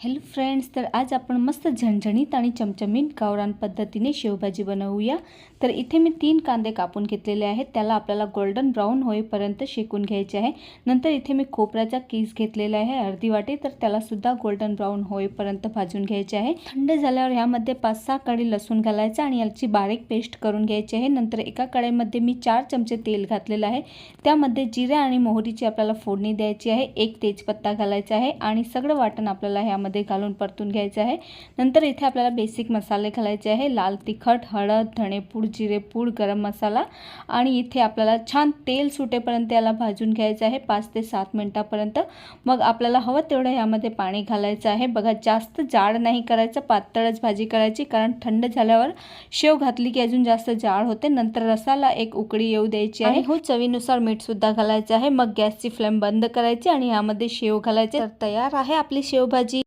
Hello friends तर आज आपण मस्त झणझणीत आणि चमचमीत गावरान पद्धतीने शेवभाजी बनवूया. तर इथे मी तीन कांदे कापून घेतलेले आहेत. त्याला आपल्याला गोल्डन ब्राऊन होईपर्यंत शेकून घ्यायचे आहे. नंतर इथे मी खोबऱ्याचा केस घेतलेला आहे अर्धी वाटी. तर त्यालासुद्धा गोल्डन ब्राऊन होईपर्यंत भाजून घ्यायचे आहे. थंड झाल्यावर ह्यामध्ये पाच सहा कडी लसूण घालायचा आणि याची बारीक पेस्ट करून घ्यायची आहे. नंतर एका कढईमध्ये मी चार चमचे तेल घातलेलं आहे. त्यामध्ये जिरे आणि मोहरीची आपल्याला फोडणी द्यायची आहे. एक तेजपत्ता घालायचा आहे आणि सगळं वाटण आपल्याला ह्यामध्ये मध्ये घालून परतून घ्यायचं आहे. नंतर इथे आपल्याला बेसिक मसाले घालायचे आहे. लाल तिखट हळद धणेपूड जिरेपूड गरम मसाला आणि इथे आपल्याला छान तेल सुटेपर्यंत याला भाजून घ्यायचं आहे. पाच ते सात मिनटापर्यंत. मग आपल्याला हवं तेवढं यामध्ये पाणी घालायचं आहे. बघा जास्त जाड नाही करायचं. पातळच भाजी करायची कारण थंड झाल्यावर शेव घातली की अजून जास्त जाड होते. नंतर रसाला एक उकळी येऊ द्यायची आहे. हो चवीनुसार मीठसुद्धा घालायचं आहे. मग गॅसची फ्लेम बंद करायची आणि यामध्ये शेव घालायचे. तर तयार आहे आपली शेवभाजी.